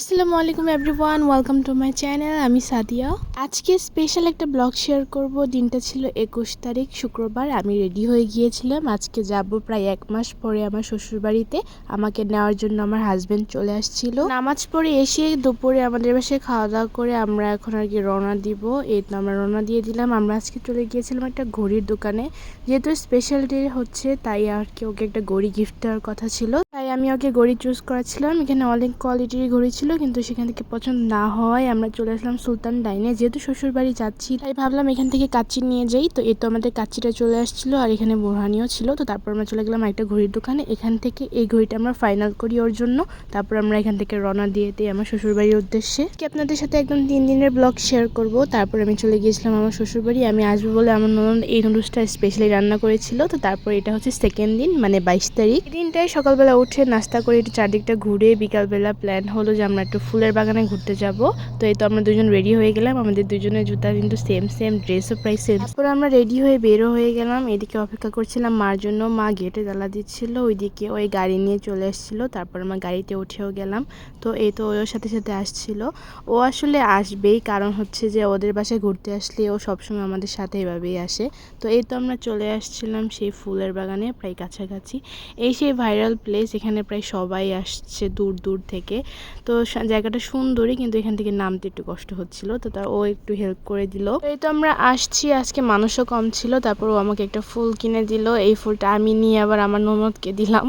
আসসালামু আলাইকুম everyone welcome to my channel আমি সাদিয়া। আজকে স্পেশাল একটা ব্লগ শেয়ার করব, দিনটা ছিল একুশ তারিখ, শুক্রবার, আমি রেডি হয়ে গিয়েছিলাম। আজকে যাব প্রায় এক মাস পরে আমার শ্বশুরবাড়িতে, আমাকে নেওয়ার জন্য আমার হাজবেন্ড চলে আসছিল। নামাজ পড়ে এসে দুপুরে আমাদের বাসায় খাওয়া দাওয়া করে আমরা এখন আর কি রওনা দিব। এই তো আমরা রওনা দিয়ে দিলাম। আমরা আজকে চলে গিয়েছিলাম একটা ঘড়ির দোকানে। যেহেতু স্পেশাল ডে হচ্ছে, তাই আর কি ওকে একটা ঘড়ি গিফট দেওয়ার কথা ছিল। আমি ওকে ঘড়ি চুজ করেছিলাম। এখানে অনেক কোয়ালিটির ঘড়ি ছিল, কিন্তু সেখান থেকে পছন্দ না হওয়ায় আমরা চলে আসলাম সুলতান ডাইনে। যেহেতু শ্বশুর বাড়ি যাচ্ছি, তাই ভাবলাম এখান থেকে কাচ্চি নিয়ে যাই। তো এ তো আমাদের কাচ্চিটা চলে আসছিল, আর এখানে বোরহানিও ছিল। তো তারপর আমরা চলে গেলাম একটা ঘড়ির দোকানে। এখান থেকে এই ঘড়িটা আমরা ফাইনাল করি ওর জন্য। তারপর আমরা এখান থেকে রওনা দিয়ে দিই আমার শ্বশুর বাড়ির উদ্দেশ্যে। কি আপনাদের সাথে একদম তিন দিনের ব্লগ শেয়ার করব। তারপর আমি চলে গিয়েছিলাম আমার শ্বশুর বাড়ি। আমি আসব বলে আমার ননদ এই নুডলসটা স্পেশালি রান্না করেছিল। তো তারপর এটা হচ্ছে সেকেন্ড দিন মানে বাইশ তারিখ। দিনটায় সকালবেলা উঠে নাস্তা করে একটু চারদিকটা ঘুরে বিকালবেলা প্ল্যান হলো যে আমরা একটু ফুলের বাগানে ঘুরতে যাব। তো এই তো আমরা দুজন রেডি হয়ে গেলাম। আমাদের দুজনের জুতা কিন্তু সেম সেম ড্রেসও প্রায় সেম তারপর আমরা রেডি হয়ে বেরো হয়ে গেলাম। এদিকে অপেক্ষা করছিলাম মার জন্য। মা গেটে জ্বালা দিচ্ছিল। ওইদিকে ওই গাড়ি নিয়ে চলে এসেছিল। তারপর আমরা গাড়িতে উঠেও গেলাম। তো এই তো ওর সাথে সাথে আসছিল। ও আসলে আসবেই। কারণ হচ্ছে যে ওদের বাসায় ঘুরতে আসলে ও সবসময় আমাদের সাথে এভাবেই আসে। তো এই তো আমরা চলে আসছিলাম সেই ফুলের বাগানে প্রায় কাছাকাছি। এই সেই ভাইরাল প্লেস এখানে প্রায় সবাই আসছে দূর দূর থেকে। তো জায়গাটা সুন্দরই কিন্তু এখান থেকে নামতে একটু কষ্ট হচ্ছিল। তো তার ও একটু হেল্প করে দিল। এই তো আমরা আসছি। আজকে মানুষও কম ছিল। তারপর ও আমাকে একটা ফুল কিনে দিল। এই ফুলটা আমি নিয়ে আবার আমার ননদকে দিলাম।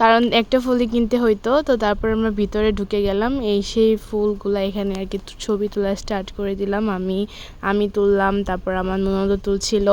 কারণ একটা ফুলই কিনতে হইতো। তো তারপর আমরা ভিতরে ঢুকে গেলাম। এই সেই ফুলগুলো এখানে আর কি ছবি তোলা স্টার্ট করে দিলাম। আমি আমি তুললাম। তারপর আমার ননদও তুলছিল।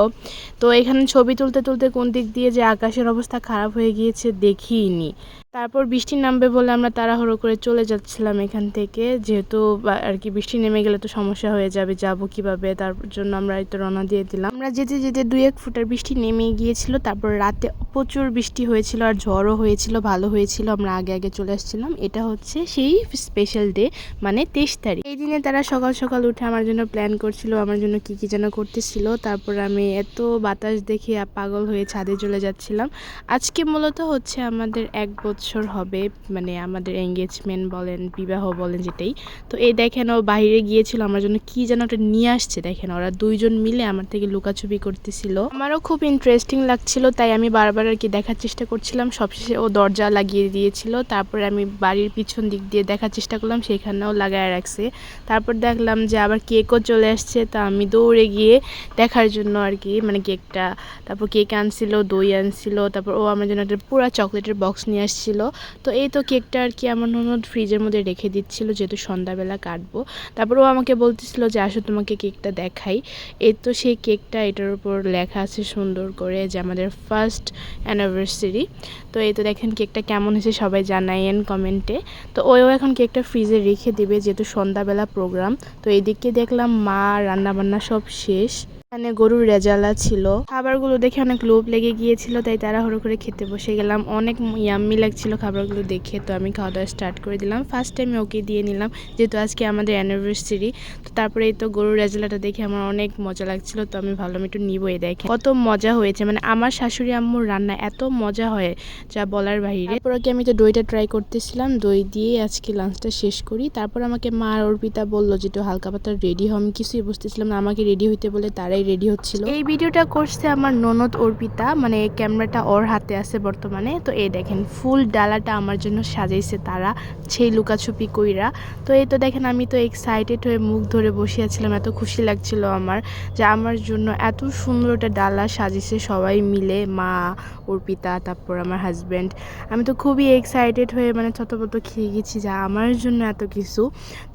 তো এখানে ছবি তুলতে তুলতে কোন দিক দিয়ে যে আকাশের অবস্থা খারাপ হয়ে গিয়েছে দেখিনি তারপর বৃষ্টি নামবে বলে আমরা তাড়াহুড়ো করে চলে যাচ্ছিলাম এখান থেকে। যেহেতু আর কি বৃষ্টি নেমে গেলে তো সমস্যা হয়ে যাবে, যাব কীভাবে? তার জন্য আমরা এই তো রওনা দিয়ে দিলাম। আমরা যেতে যেতে দুই এক ফুটার বৃষ্টি নেমে গিয়েছিল, তারপর রাতে প্রচুর বৃষ্টি হয়েছিল আর ঝড়ও হয়েছিল, ভালো হয়েছিল, আমরা আগে আগে চলে আসছিলাম। এটা হচ্ছে সেই স্পেশাল ডে মানে তেইশ তারিখ। এই দিনে তারা সকাল সকাল উঠে আমার জন্য প্ল্যান করছিল, আমার জন্য কি কি যেন করতেছিল। তারপর আমি এত বাতাস দেখে পাগল হয়ে ছাদে চলে যাচ্ছিলাম। আজকে মূলত হচ্ছে আমাদের এক বছর হবে মানে আমাদের এঙ্গেজমেন্ট বলেন, বিবাহ বলেন যেটাই, তো এই দেখেন ও বাইরে গিয়েছিল, আমার জন্য কি যেন ওটা নিয়ে আসছে, দেখেন ওরা দুইজন মিলে আমার থেকে লুকাছুপি করতেছিল। আমারও খুব ইন্টারেস্টিং লাগছিল, তাই আমি বারবার আর কি দেখার চেষ্টা করছিলাম, সবশেষে ও দরজা লাগিয়ে দিয়েছিল, তারপরে আমি বাড়ির পিছন দিক দিয়ে দেখার চেষ্টা করলাম, সেখানেও লাগায় রাখছে। তারপর দেখলাম যে আবার কেকও চলে আসছে, তা আমি দৌড়ে গিয়ে দেখার জন্য আর কি মানে কেকটা তারপর কেক আনছিল, দই আনছিল, তারপর ও আমার জন্য একটা পুরো চকলেটের বক্স নিয়ে আসছিল তো এই তো কেকটা আর কি আমার ননদ ফ্রিজের মধ্যে রেখে দিচ্ছিল যেহেতু সন্ধ্যাবেলা কাটবো। তারপর ও আমাকে বলতেছিল যে, আসো তোমাকে কেকটা দেখাই। এই তো সেই কেকটা এটার উপর লেখা আছে সুন্দর করে যে, আমাদের ফার্স্ট অ্যানিভার্সারি তো এই তো দেখেন কেকটা কেমন হয়েছে সবাই জানাইয়েন কমেন্টে। তো ওও এখন কেকটা ফ্রিজে রেখে দিবে যেহেতু সন্ধ্যাবেলা প্রোগ্রাম তো এইদিকে দেখলাম মা, রান্নাবান্না সব শেষ। এখানে গরুর রেজালা ছিল। খাবারগুলো দেখে অনেক লোভ লেগে গিয়েছিল, তাই তারা তাড়াহুড়ো করে খেতে বসে গেলাম। অনেক ইয়াম্মি লাগছিল খাবারগুলো দেখে, তো আমি খাওয়া দাওয়া স্টার্ট করে দিলাম। ফার্স্ট টাইম ওকে দিয়ে নিলাম, যেহেতু আজকে আমাদের অ্যানিভার্সারি তো তারপরে এই তো গরুর রেজালাটা দেখে আমার অনেক মজা লাগছিল, তো আমি ভাবলাম একটু নিবই দেখে। কত মজা হয়েছে মানে আমার শাশুড়ি আম্মুর রান্না এত মজা হয়, যা বলার বাইরে। তারপর কি আমি তো দইটা ট্রাই করতেছিলাম, দই দিয়ে আজকে লাঞ্চটা শেষ করি। তারপর আমাকে মা আর অর্পিতা বলল যে হালকা পাতলা রেডি হও আমি কিছুই বুঝতেছিলাম না, আমাকে রেডি হইতে বলে তারাই রেডি হচ্ছিল। এই ভিডিওটা করছে আমার ননদ অর্পিতা মানে ক্যামেরাটা ওর হাতে আছে বর্তমানে। তো এই দেখেন, ফুল ডালাটা আমার জন্য সাজাইছে তারা, সেই লুকাছুপি কইরা। তো এই তো দেখেন, আমি তো এক্সাইটেড হয়ে মুখ ধরে বসে আছিলাম এত খুশি লাগছিল আমার যে আমার জন্য এত সুন্দর একটা ডালা সাজিয়েছে সবাই মিলে, মা, অর্পিতা, তারপর আমার হাজব্যান্ড আমি তো খুবই এক্সাইটেড হয়ে মানে ছতপত খেয়ে গেছি যা আমার জন্য এত কিছু।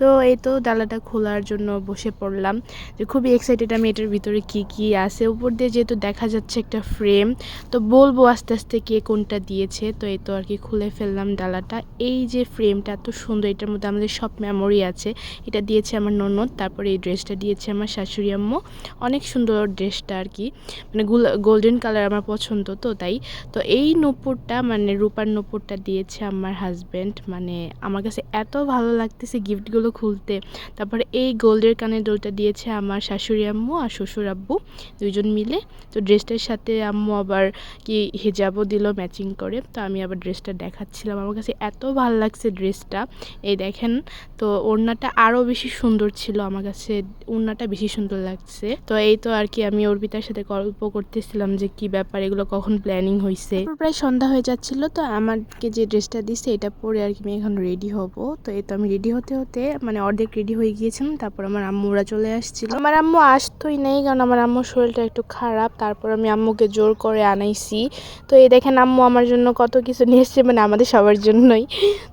তো এই তো ডালাটা খোলার জন্য বসে পড়লাম। যে খুবই এক্সাইটেড আমি এটার ভিতরে কি কি আছে? উপর দিয়ে যেহেতু দেখা যাচ্ছে একটা ফ্রেম তো বলব আস্তে আস্তে কে কোনটা দিয়েছে। তো এই তো আর কি খুলে ফেললাম ডালাটা। এই যে ফ্রেমটা এত সুন্দর, এটার মধ্যে আমাদের সব মেমোরি আছে। এটা দিয়েছে আমার ননদ, তারপরে এই ড্রেসটা দিয়েছে আমার শাশুড়ি আম্মু। অনেক সুন্দর ড্রেসটা আর কি। মানে গোল্ডেন কালার আমার পছন্দ তো তাই। তো এই নূপুরটা মানে রূপার নূপুরটা দিয়েছে আমার হাজব্যান্ড মানে আমার কাছে এত ভালো লাগতেছে গিফটগুলো খুলতে। তারপরে এই গোল্ডের কানের দোলটা দিয়েছে আমার শাশুড়ি আম্মু আর শ্বশুর শ্বশুর আব্বু দুইজন মিলে। তো ড্রেসটার সাথে আম্মু আবার কি হেজাবও দিল ম্যাচিং করে। তো আমি আবার ড্রেসটা দেখাচ্ছিলাম। আমার কাছে এত ভালো লাগছে ড্রেসটা। এই দেখেন, তো ওড়নাটা আরও বেশি সুন্দর ছিল আমার কাছে। ওড়নাটা বেশি সুন্দর লাগছে। তো এই তো আর কি, আমি অর্পিতার সাথে গল্প করতেছিলাম যে কি ব্যাপার, এগুলো কখন প্ল্যানিং হয়েছে প্রায় সন্ধ্যা হয়ে যাচ্ছিল, তো আমাকে যে ড্রেসটা দিছে, এটা পরে আর কি আমি এখন রেডি হব। তো এই তো আমি রেডি হতে হতে মানে অর্ধেক রেডি হয়ে গিয়েছিলাম, তারপর আমার আম্মুরা চলে আসছিল। আমার আম্মু আসতোই নেই, কারণ আমার আম্মুর শরীরটা একটু খারাপ, তারপর আমি আম্মুকে জোর করে আনাইছি। তো এই দেখেন আম্মু আমার জন্য কত কিছু নিয়ে এসছে মানে আমাদের সবার জন্যই।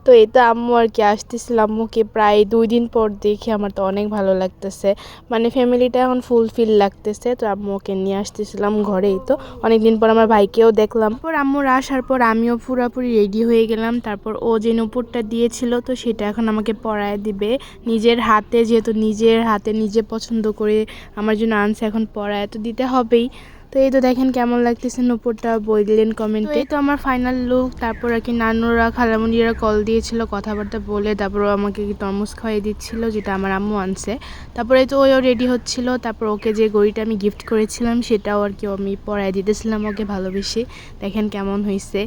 তো তো আম্মু আর কি আসতেছিল আম্মুকে প্রায় দুই দিন পর দেখে আমার তো অনেক ভালো লাগতেছে। মানে ফ্যামিলিটা এখন ফুলফিল লাগতেছে, তো আম্মুকে নিয়ে আসতেছিলাম ঘরেই তো অনেকদিন পর আমার ভাইকেও দেখলাম। পর আম্মুর আসার পর আমিও পুরাপুরি রেডি হয়ে গেলাম। তারপর ও যে নুপুরটা দিয়েছিল, তো সেটা এখন আমাকে পরায় দিবে। নিজের হাতে, যেহেতু নিজের হাতে নিজে পছন্দ করে আমার জন্য আনছে এখন পড়ায় তো দিতে হবেই। তো এই তো দেখেন কেমন লাগতেছে নুপুরটা বললেন কমেন্টে এই তো আমার ফাইনাল লুক তারপর আর কি নানুরা খালামুনিরা কল দিয়েছিল কথাবার্তা বলে তারপর আমাকে কি তরমুজ খাইয়ে দিচ্ছিল যেটা আমার আম্মু আনছে। তারপরে তো ওও রেডি হচ্ছিল তারপর ওকে যে গড়িটা আমি গিফট করেছিলাম সেটাও আর কি আমি পরায় দিতেছিলাম ওকে ভালোবেসে। দেখেন কেমন হয়েছে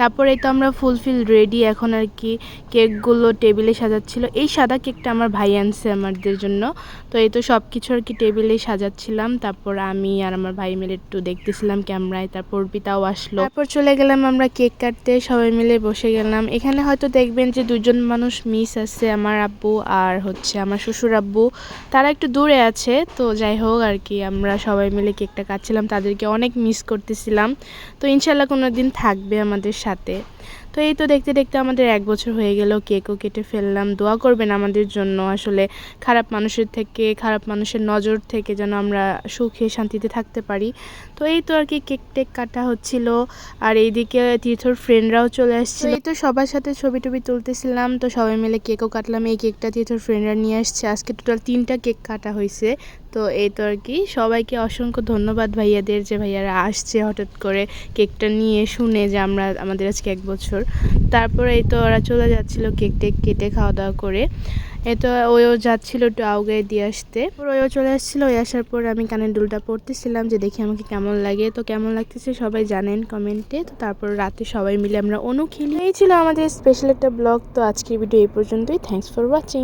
তারপরে তো আমরা ফুলফিল রেডি এখন আর কি কেকগুলো টেবিলে সাজাচ্ছিল। এই সাদা কেকটা আমার ভাই আনছে আমাদের জন্য। তো এই তো সব কিছু আর কি টেবিলে সাজাচ্ছিলাম। তারপর আমি আর আমার ভাই মিলে একটু দেখতেছিলাম ক্যামেরায়, তারপর পিতাও আসলো। তারপর চলে গেলাম আমরা কেক কাটতে, সবাই মিলে বসে গেলাম। এখানে হয়তো দেখবেন যে দুজন মানুষ মিস আছে, আমার আব্বু আর হচ্ছে আমার শ্বশুর আব্বু। তারা একটু দূরে আছে, তো যাই হোক আর কি, আমরা সবাই মিলে কেকটা কাটছিলাম। তাদেরকে অনেক মিস করতেছিলাম। তো ইনশাল্লাহ কোনো দিন থাকবে আমাদের সাথে। তো এই তো দেখতে দেখতে আমাদের এক বছর হয়ে গেল কেকও কেটে ফেললাম দোয়া করবেন আমাদের জন্য। আসলে খারাপ মানুষের থেকে খারাপ মানুষের নজর থেকে যেন আমরা সুখে শান্তিতে থাকতে পারি। তো এই তো আর কি কেক টেক কাটা হচ্ছিল আর এইদিকে তীর্থর ফ্রেন্ডরাও চলে আসছিল। এই তো সবার সাথে ছবি টবি তুলতেছিলাম তো সবাই মিলে কেকও কাটলাম। এই কেকটা তীর্থর ফ্রেন্ডরা নিয়ে আসছে। আজকে টোটাল তিনটা কেক কাটা হয়েছে তো এই তো আর কি। সবাইকে অসংখ্য ধন্যবাদ ভাইয়াদের যে ভাইয়ারা আসছে হঠাৎ করে কেকটা নিয়ে শুনে যে আমরা, আমাদের আজকে এক বছর। তারপরে এই তো ওরা চলে যাচ্ছিল কেক টেক কেটে খাওয়া দাওয়া করে। এই তো ওও যাচ্ছিল একটু আউগায় দিয়ে আসতে। ওইও চলে আসছিল, ওই আসার পর আমি কানের দুলটা পড়তেছিলাম যে দেখি আমাকে কেমন লাগে। তো কেমন লাগতেছে সবাই জানেন কমেন্টে। তো তারপর রাতে সবাই মিলে আমরা অনু খেলি। এই ছিল আমাদের স্পেশাল একটা ব্লগ। তো আজকের ভিডিও এই পর্যন্তই। Thanks for watching